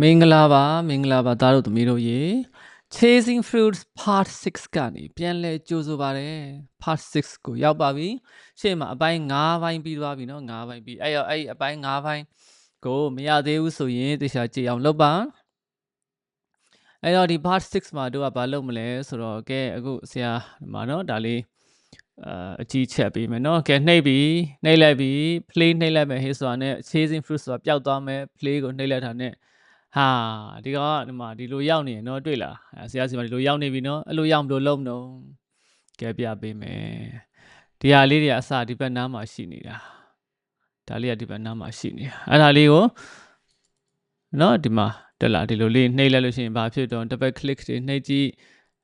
မင်္ဂလာပါမင်္ဂလာပါသားတို့သမီးတို့ရေ Chasing Fruits Part 6ကနေပြန်လဲကြိုးဆိုပါရယ် Part 6ကိုရောက်ပါပြီရှေ့မှာအပိုင်း9ပိုင်းပြီးသွားပြီเนาะ9ပိုင်းပြီးအဲ့တော့အဲ့ဒီအပိုင်း9ပိုင်းကိုမရသေးဘူးဆိုရင်တခြားကြည့်အောင်လုပ်ပါအဲ့တော့ဒီ part 6မှာတို့ကဘာလုပ်မလဲဆိုတော့ကဲအခုဆရာဒီမှာเนาะဒါလေးအာအကြီးချက်ပေးမယ်เนาะကဲနှိပ်ပြီးနှိပ်လိုက်ပြီး play နှိပ်လိုက်မယ်ဟေးဆိုတာနဲ့ chasing fruit ဆိုတာပျောက်သွားမယ် play ကိုနှိပ်လိုက်တာနဲ့ ဟာဒီကောင်ကဒီမှာဒီလိုရောက်နေရင်เนาะတွေ့လားအဲဆရာစီမှာဒီလိုရောက်နေပြီเนาะအဲ့လိုရောက်မလို့လုံးမလို့ကဲပြပေးမယ်ဒီဟာလေးတွေကအစဒီဘက်နားမှာရှိနေတာဒါလေးကဒီဘက်နားမှာရှိနေတာအဲ့ဒါလေးကိုเนาะဒီမှာတက်လာဒီလိုလေးနှိပ်လိုက်လို့ရှိရင်ဘာဖြစ်တော့တစ်ပတ် click တွေနှိပ်ကြည့်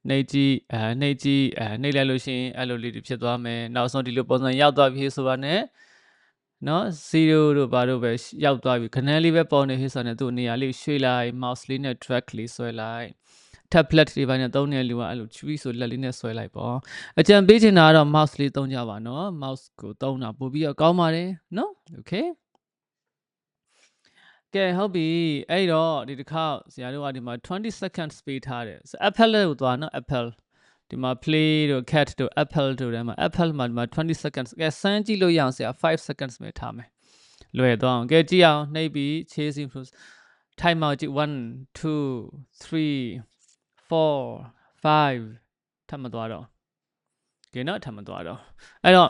နှိပ်ကြည့်အဲနှိပ်ကြည့်အဲနှိပ်လိုက်လို့ရှိရင်အဲ့လိုလေးတွေဖြစ်သွားမယ်နောက်ဆုံးဒီလိုပုံစံရောက်သွားပြီဆိုတာနဲ့ နော်0တို့ဘာတို့ပဲရောက်သွားပြီခဏလေးပဲပေါ်နေဟိဆိုတော့သူ့နေရာလေးရွှေ့လိုက် mouse လေးနဲ့ drag လေးဆွဲလိုက် tablet တွေပိုင်းနဲ့သုံးနေလူကအဲ့လိုချွေးဆိုလက်လေးနဲ့ဆွဲလိုက်ပေါ့အကြံပေးချင်တာကတော့ mouse လေးသုံးကြပါနော် mouse ကိုသုံးတာပို့ပြီးတော့ကောင်းပါတယ်နော် okay ကဲဟုတ်ပြီအဲ့တော့ဒီတစ်ခါဆရာတို့ကဒီမှာ20 seconds ပေးထားတယ်ဆို apple လို့သွားနော် apple ဒီမှာ play တို့ cat တို့ apple တို့ထဲမှာ apple မှာဒီမှာ20 seconds ကဲစမ်းကြည့်လို့ရအောင်ဆရာ5 seconds ပဲထားမယ်လွယ်သွားအောင်ကဲကြည့်အောင်နှိပ်ပြီး chasing fruits time out ကြည့်1 2 3 4 5ထပ်မသွားတော့ကဲနော်ထပ်မသွားတော့အဲ့တော့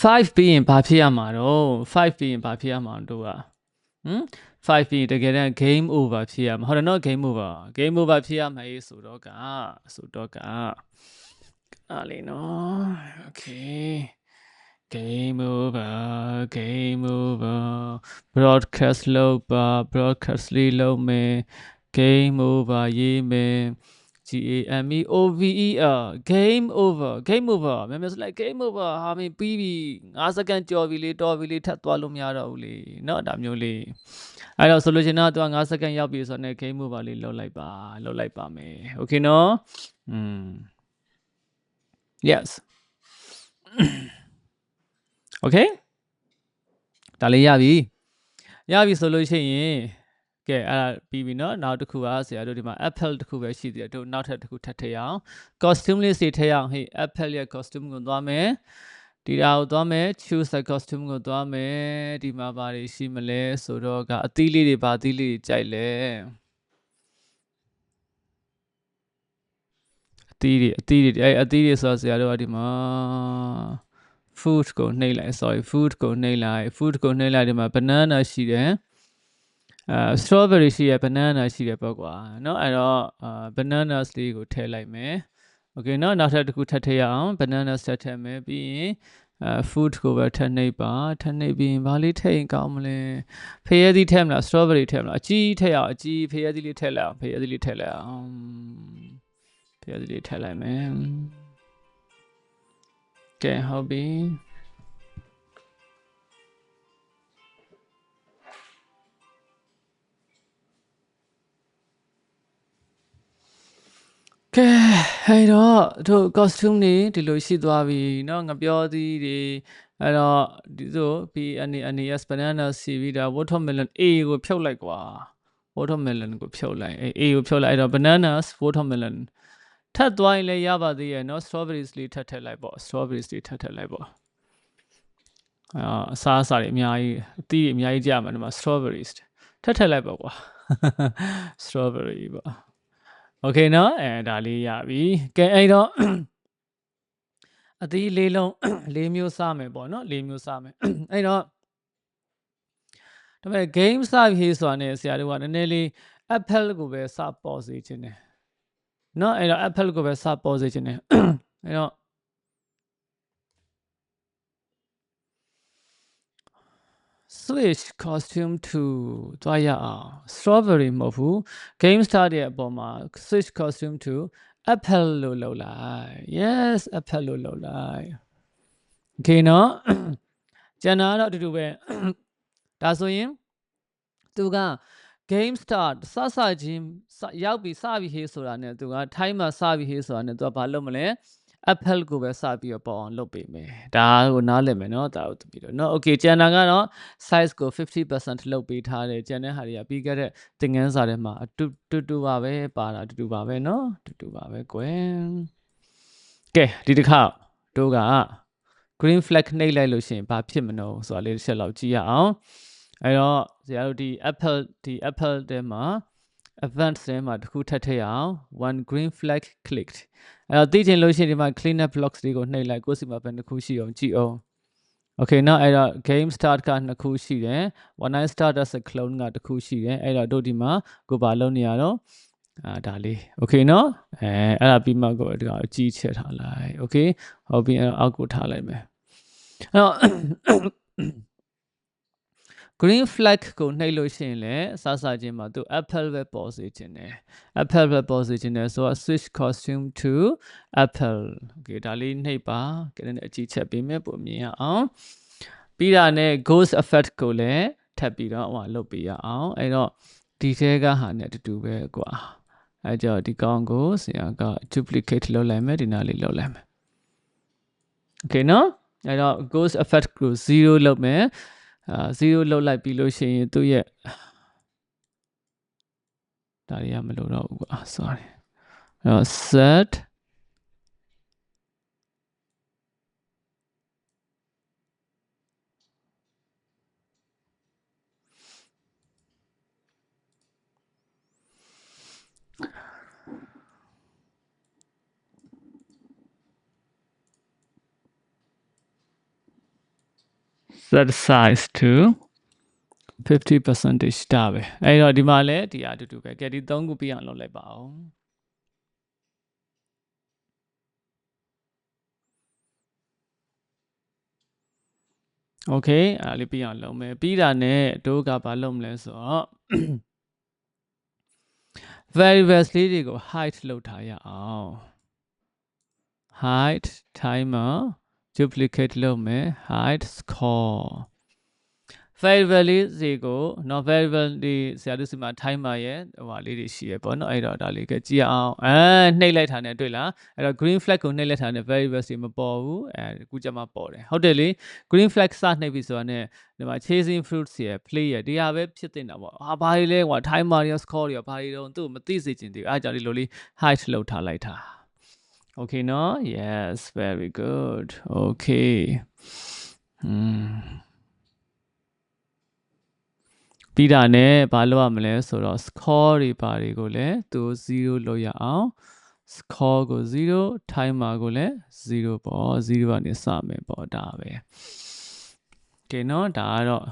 5ပြီးရင်ဘာဖြစ်ရမှာတော့5ပြီးရင်ဘာဖြစ်ရမှာတို့က ဟမ်5ပြီးတကယ်တမ်း game over ဖြစ်ရမှာဟုတ်တယ်နော် game over game over ဖြစ်ရမှာရေးဆိုတော့ကဆိုတော့ကအားလေးနော် okay game over game over broadcast လုပ်ပါ broadcast လေးလုပ်မယ် game over ရေးမယ် G A M E O V E R game over game over မြန်မြန်ဆိုလိုက် game over ဟာမင်းပြီးပြီ5စက္ကန့်ကြော်ပြီလေတော်ပြီလေထပ်သွားလို့မရတော့ဘူးလေเนาะဒါမျိုးလေးအဲ့တော့ဆိုလို့ရှိရင်တော့သူက5စက္ကန့်ရောက်ပြီဆိုတော့ ne game over လေးလောက်လိုက်ပါလောက်လိုက်ပါမယ် okay เนาะอืม yes okay ဒါလေးရပြီရပြီဆိုလို့ရှိရင် ကဲအဲ့ဒါပြီးပြီเนาะနောက်တစ်ခုကဆရာတို့ဒီမှာ apple တစ်ခုပဲရှိသေးတယ်တို့နောက်ထပ်တစ်ခုထပ်ထည့်ရအောင် costume လေးစီထည့်ရအောင်ဟေး apple ရဲ့ costume ကိုသွားမယ်ဒီတာကိုသွားမယ် choose a costume ကိုသွားမယ်ဒီမှာဘာတွေရှိမလဲဆိုတော့ကအသီးလေးတွေဘာအသီးလေးတွေကြိုက်လဲအသီးတွေအသီးတွေအဲအသီးတွေဆိုတော့ဆရာတို့ကဒီမှာ food ကိုနှိပ်လိုက် sorry food ကိုနှိပ်လိုက် food ကိုနှိပ်လိုက်ဒီမှာ banana ရှိတယ် အဲ strawberry ရှိရ banana ရှိတယ်ပေါ့ကွာเนาะအဲ့တော့အာ bananas လေးကိုထည့်လိုက်မယ် okay เนาะနောက်ထပ်တစ်ခုထပ်ထည့်ရအောင် bananas ထပ်ထည့်မယ်ပြီးရင်အဲ food ကိုပဲထပ်နှိပ်ပါထပ်နှိပ်ပြီးရင်ဘာလေးထည့်ရင်ကောင်းမလဲဖရဲသီးထည့်မလား strawberry ထည့်မလားအကြီးထည့်ရအောင်အကြီးဖရဲသီးလေးထည့်လိုက်အောင်ဖရဲသီးလေးထည့်လိုက်အောင်ဖရဲသီးလေးထည့်လိုက်မယ်ကဲဟုတ်ပြီ ကဲအဲ့တော့တို့ costume တွေဒီလိုရှိသွားပြီเนาะငပြောသီးတွေအဲ့တော့ဒီဆို B N N S banana C ပြီးတာ watermelon A ကိုဖြုတ်လိုက်ကွာ watermelon ကိုဖြုတ်လိုက်အဲ A ကိုဖြုတ်လိုက်အဲ့တော့ bananas watermelon ထပ်သွားရင်လည်းရပါသေးရဲ့เนาะ strawberries လေးထပ်ထည့်လိုက်ပေါ့ strawberries လေးထပ်ထည့်လိုက်ပေါ့အာအစားအစာတွေအများကြီးအသီးတွေအများကြီးကြမှာဒီမှာ strawberries ထပ်ထည့်လိုက်ပေါ့ကွာ strawberry ပေါ့ okay เนาะအဲဒါလေးရပြီကဲအဲ့တော့အသီးလေးလုံးလေးမျိုးစားမယ်ပေါ့เนาะလေးမျိုးစားမယ်အဲ့တော့ဒါပေမဲ့ game စပြီဆိုတာနဲ့ဆရာတို့ကနည်းနည်းလေး apple ကိုပဲစပေါ်စေခြင်းတယ်เนาะအဲ့တော့ apple ကိုပဲစပေါ်စေခြင်းတယ်အဲ့တော့ Switch costume 2သွားရအောင် strawberry မဟုတ်ဘူး game star ရဲ့အပေါ်မှာ Switch costume 2 apple လို့လောက်လိုက် yes apple လို့လောက်လိုက် okay နော်ကျန်တာတော့အတူတူပဲဒါဆိုရင်သူက game start စစချင်းရောက်ပြီစပြီဟေးဆိုတာနဲ့သူက timer စပြီဟေးဆိုတာနဲ့သူကဘာလုပ်မလဲ Apple ကိုပဲစပြီးတော့ပေါ်အောင်လုပ်ပေးမယ်ဒါကိုနားလည်မယ်နော်ဒါကိုသိပြီးတော့နော် okay ကျန်တာကတော့ size ကို50%လုပ်ပေးထားတယ်ကျန်တဲ့ဟာတွေကပြီးခဲ့တဲ့သင်ခန်းစာထဲမှာအတူတူတူပါပဲပါတာတူတူပါပဲနော်တူတူပါပဲကွယ်ကဲဒီတစ်ခါတို့က green flag နှိပ်လိုက်လို့ရှိရင်ဘာဖြစ်မလို့ဆိုတာလေးတစ်ချက်လောက်ကြည့်ရအောင်အဲ့တော့ဇာတ်တို့ဒီ Apple ဒီ Apple တဲမှာ event ထဲမှာတစ်ခုထပ်ထည့်အောင် one green flag clicked အဲ့တော့သိချင်လို့ရှိရင်ဒီမှာ clean up blocks တွေကိုနှိပ်လိုက်ကိုယ်စီမှာပဲတစ်ခုရှိအောင်ကြည့်အောင် okay နော်အဲ့တော့ game start ကနှစ်ခုရှိတယ် one night start as a clone ကတစ်ခုရှိတယ်အဲ့တော့တို့ဒီမှာကိုပါလုံးနေရတော့အာဒါလေး okay နော်အဲအဲ့ဒါပြီးမှကိုဒီကအကြီးချက်ထားလိုက် okay ဟုတ်ပြီအဲ့တော့အောက်ကိုထားလိုက်မယ်အဲ့တော့ green flag ကိုနှိပ်လို့ရှိရင်လည်းစစချင်းမှာသူ apple ပဲပေါ်စေခြင်းတယ် apple ပဲပေါ်စေခြင်းတယ်ဆိုတော့ switch costume to apple okay ဒါလေးနှိပ်ပါကဲနည်းအကြည့်ချက်ပေးမယ်ပုံမြင်ရအောင်ပြီးတာနဲ့ ghost effect ကိုလည်းထပ်ပြီးတော့ဟိုလုပ်ပေးရအောင်အဲ့တော့ဒီထဲကဟာနဲ့အတူတူပဲကွာအဲကြောင့်ဒီကောင်ကိုဆရာက duplicate လုပ်လိုက်မယ်ဒီနားလေးလုပ်လိုက်မယ် okay နော်အဲ့တော့ ghost effect ကို0လုပ်မယ် အာ0လောက်လိုက်ပြီးလို့ရှိရင်သူ့ရဲ့ဒါတွေကမလို့တော့ဘူးကွာ sorry အဲ့တော့ set set size to 50 percentage တာပဲအဲ့တော့ဒီမှာလည်းဒီအတူတူပဲကဲဒီ၃ခုပြအောင်လုပ်လိုက်ပါအောင် Okay အဲ့ဒါလေးပြအောင်လုပ်မယ်ပြီးတာနဲ့တို့ကဘာလုပ်မလဲဆိုတော့ variables လေးတွေကို height လုပ်ထားရအောင် height timer duplicate လုပ်မယ် height score variable လေးစီကိုနော် variable ဒီဆရာတို့စီမှာ timer ရဲ့ဟိုဟာလေးတွေရှိရပေါ့နော်အဲ့တော့ဒါလေးကကြည့်အောင်အဲနှိပ်လိုက်တာနဲ့တွေ့လားအဲ့တော့ green flag ကိုနှိပ်လိုက်တာနဲ့ variable စီမပေါ်ဘူးအဲခုကျမှပေါ်တယ်ဟုတ်တယ်လေ green flag စနှိပ်ပြီဆိုတာနဲ့ဒီမှာ chasing fruits ရဲ့ play ရဲ့တရားပဲဖြစ်တင်တာပေါ့ဟာဘာတွေလဲကွာ timer ရဲ့ score တွေဘာတွေတော့သူ့မသိစေချင်သေးဘူးအဲကြောင့်ဒီလိုလေး height လောက်ထားလိုက်တာ Okay, no? Yes, very good. Okay. Hmm. ပြီးတာနဲ့ဘာလုပ်ရမလဲဆိုတော့ score တွေပါတွေကိုလည်းသူ0လုပ်ရအောင် score ကို0 timer ကိုလည်း0ပေါ့0ကနေစမယ်ပေါ့ဒါပဲကဲနော်ဒါကတော့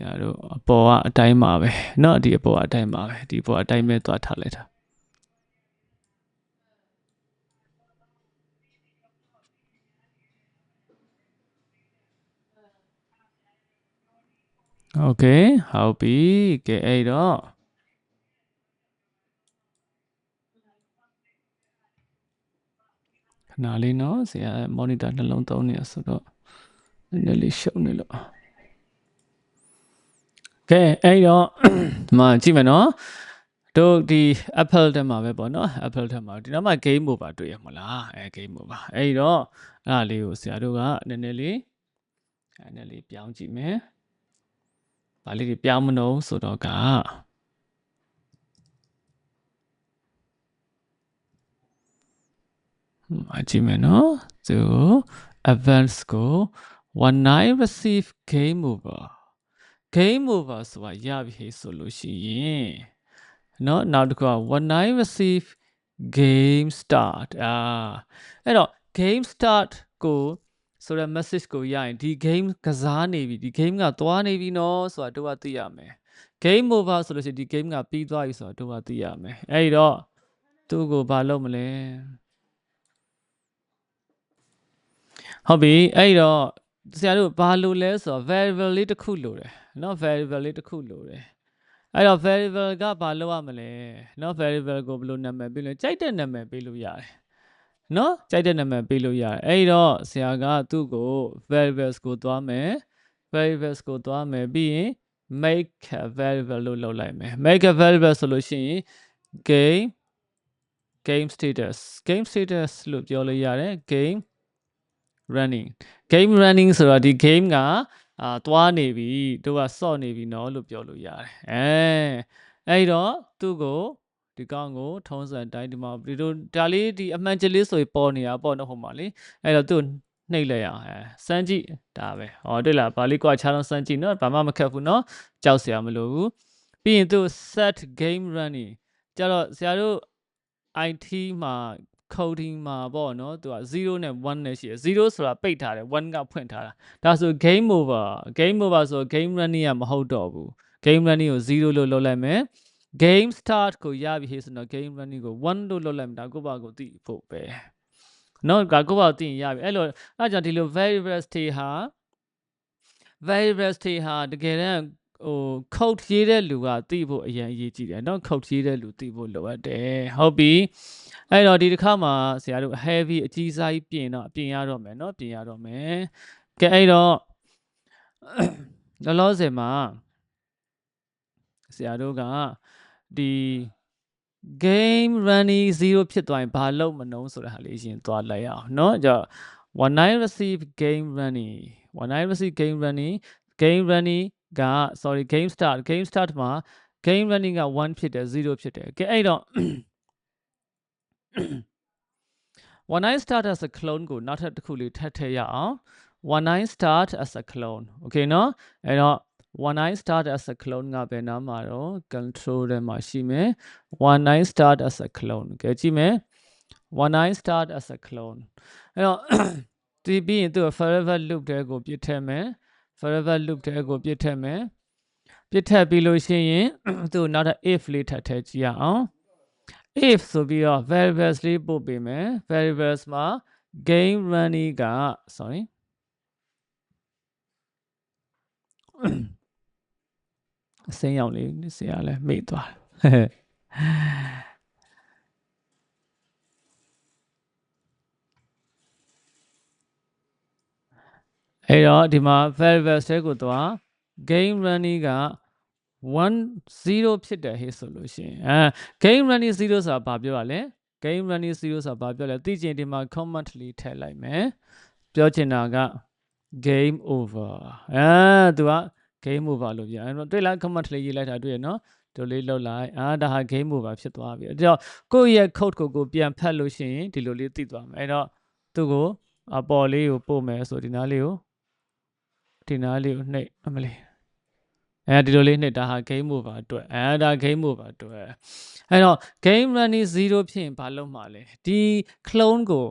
ညာတို့အပေါ်ကအတိုင်းပါပဲเนาะဒီအပေါ်ကအတိုင်းပါပဲဒီအပေါ်အတိုင်းပဲသွားထားလိုက်တာ Okay ဟုတ်ပြီကဲအဲ့တော့ခဏလေးနော်ဆရာ monitor နှလုံးသုံးနေရဆိုတော့နည်းနည်းလေးရှုပ်နေလို့ကဲအဲ့တော့ဒီမှာကြည့်မယ်နော်တို့ဒီ Apple ထဲမှာပဲပေါ့နော် Apple ထဲမှာဒီနောက်မှာ game over တွေ့ရမလားအဲ game over အဲ့တော့အဲ့ဒါလေးကိုဆရာတို့ကနည်းနည်းလေးအဲနည်းလေးပြောင်းကြည့်မယ်။ ဘာလေးတွေပြောင်းမလို့ဆိုတော့ကအကြည့်မယ်နော်။သူ advance ကို one night receive game over game over ဆိုတာရပြီဆိုလို့ရှိရင်နော်နောက်တစ်ခုက one night receive game start အာအဲ့တော့ game start ကို ဆိုတဲ့ message ကိုရရင်ဒီ game ကစားနေပြီဒီ game ကသွားနေပြီနော်ဆိုတာတို့ကသိရမယ် game over ဆိုလို့ရှိရင်ဒီ game ကပြီးသွားပြီဆိုတာတို့ကသိရမယ်အဲ့တော့သူ့ကိုဘာလုပ်မလဲဟုတ်ပြီအဲ့တော့ဆရာတို့ဘာလို့လဲဆိုတော့ variable လေးတစ်ခုလိုတယ်เนาะ variable လေးတစ်ခုလိုတယ်အဲ့တော့ variable ကဘာလုပ်ရမလဲเนาะ variable ကိုဘယ်လိုနာမည်ပေးလို့ကြိုက်တဲ့နာမည်ပေးလို့ရတယ် နော်ကြိုက်တဲ့နာမည်ပေးလို့ရတယ်အဲ့တော့ဆရာကသူ့ကို variables ကိုသွားမယ် variables ကိုသွားမယ်ပြီးရင် make a variable လို့လုပ်လိုက်မယ် make a variable ဆိုလို့ရှိရင် game game status game status လို့ပြောလို့ရတယ် game running game running ဆိုတော့ဒီ game ကအာသွားနေပြီတို့ကစော့နေပြီเนาะလို့ပြောလို့ရတယ်အဲအဲ့တော့သူ့ကို ဒီကောင်ကိုထုံးစံတိုင်းဒီမှာဒီလိုဒါလေးဒီအမှန်ချစ်လေးဆိုရင်ပေါ်နေတာပေါ့နော်ဟိုမှာလေအဲ့တော့သူ့နှိပ်လိုက်အောင်အဲစမ်းကြည့်ဒါပဲဟောတွေ့လားဗာလေးကွာခြားတော့စမ်းကြည့်နော်ဘာမှမခက်ဘူးနော်ကြောက်စရာမလိုဘူးပြီးရင်သူ set game running ကြတော့ဆရာတို့ IT မှာ coding မှာပေါ့နော်သူက0နဲ့1နဲ့ရှိတယ်0ဆိုတာပိတ်ထားတယ်1ကဖွင့်ထားတာဒါဆို game over game over ဆို game running ကမဟုတ်တော့ဘူး game running ကို0လို့လုပ်လိုက်မယ် game start ကိုရပြီဆိုတော့ game running ကို1လို့လုပ်လိုက်မယ်ဒါကိုပါကိုသိဖို့ပဲနော်ဒါကိုပါသိရင်ရပြီအဲ့လိုအဲ့ကြောင့်ဒီလို variable state ဟာ variable state ဟာတကယ်တမ်းဟို code ရေးတဲ့လူကသိဖို့အရင်အရေးကြီးတယ်เนาะ code ရေးတဲ့လူသိဖို့လိုအပ်တယ်ဟုတ်ပြီအဲ့တော့ဒီတစ်ခါမှာဆရာတို့ heavy အကြီးစားကြီးပြင်တော့ပြင်ရတော့မယ်เนาะပြင်ရတော့မယ်ကဲအဲ့တော့လောလောဆယ်မှာဆရာတို့က ဒီ game running 0ဖြစ်သွားရင်ဘာလုပ်မနှုံးဆိုတဲ့ဟာလေးရှင်သွားလိုက်အောင်เนาะကြောင့် one night receive game running one night receive game running game running က sorry game start game start မှာ game running က1ဖြစ်တယ်0ဖြစ်တယ်ကဲအဲ့တော့ one night start as a clone ကိုနောက်ထပ်တစ်ခုလေးထပ်ထည့်ရအောင် one night start as a clone okay เนาะအဲ့တော့ one night start as a clone ကဘယ်နားမှာတော့ control ထဲမှာရှိမယ် one night start as a clone ကဲကြည့်မယ် one night start as a clone အဲ့တော့ဒီပြီးရင်သူ forever loop တဲကိုပြစ်ထည့်မယ် forever loop တဲကိုပြစ်ထည့်မယ်ပြစ်ထည့်ပြီးလို့ရှိရင်သူနောက်ထပ် if လေးထပ်ထည့်ကြည့်ရအောင် if ဆိုပြီးတော့ variables လေးပို့ပေးမယ် variables မှာ game running က sorry အစိမ်းရောင်လေးဆရာလည်းမေ့သွားတယ်အဲ့တော့ဒီမှာ variables တွေကိုသွား game running က1 0ဖြစ်တယ်ဟေ့ဆိုလို့ရှိရင်အဲ game running 0ဆိုတာဘာပြောရလဲ game running 0ဆိုတာဘာပြောလဲသိချင်ဒီမှာ comment လေးထည့်လိုက်မယ်ပြောချင်တာက game over အဲသူက game over လို့ပြောအဲ့တော့တွေ့လား comment လေးရေးလိုက်တာတွေ့ရနော်တို့လေးလောက်လိုက်အာဒါဟာ game over ဖြစ်သွားပြီအဲ့တော့ကိုယ့်ရဲ့ code ကိုကိုပြန်ဖတ်လို့ရှိရင်ဒီလိုလေးသိသွားမယ်အဲ့တော့သူ့ကိုအပေါ်လေးကိုပို့မယ်ဆိုဒီနားလေးကိုဒီနားလေးကိုနှိပ်အမလေးအဲဒီလိုလေးနှစ်ဒါဟာ game over အတွက်အဲဒါ game over အတွက်အဲ့တော့ game running 0ဖြစ်ရင်ဘာလုပ်မှာလဲဒီ clone ကို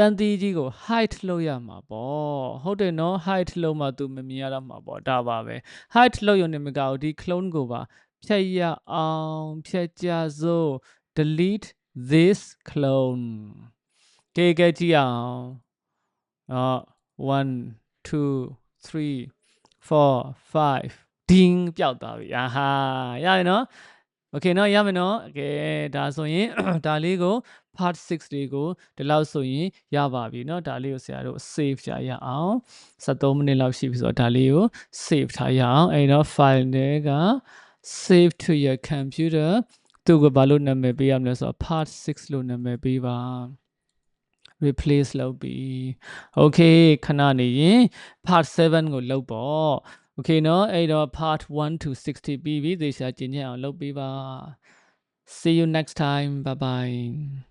ပန်တီကြီးကို height လုပ်ရမှာပေါ့ဟုတ်တယ်နော် height လုပ်မှ तू မမြင်ရတော့မှာပေါ့ဒါပါပဲ height လုပ်ရုံနဲ့မကဘူးဒီ clone ကိုပါဖြတ်ရအောင်ဖြတ်ကြစို့ delete this clone ကဲကဲကြည့်အောင်အော်1 2 3 4 5 ding ပျောက်သွားပြီအာဟာရပြီနော် โอเคเนาะရမယ်เนาะโอเคဒါဆိုရင်ဒါလေးကို part 6လေးကိုဒီလောက်ဆိုရင်ရပါပြီเนาะဒါလေးကိုဆရာတို့ save ကြရအောင်73မိနစ်လောက်ရှိပြီဆိုတော့ဒါလေးကို save ထားရအောင်အဲ့တော့ file တွေက save to your computer သူကဘာလို့နာမည်ပေးရမလဲဆိုတော့ part 6လို့နာမည်ပေးပါ replace လုပ်ပြီ okay ခဏနေရင် part 7ကိုလုပ်ပေါ့ okay เนาะအဲ့တော့ part 1 to 60ပြီးပြီသေချာကျင့်ကြအောင်လုပ်ပေးပါ see you next time bye bye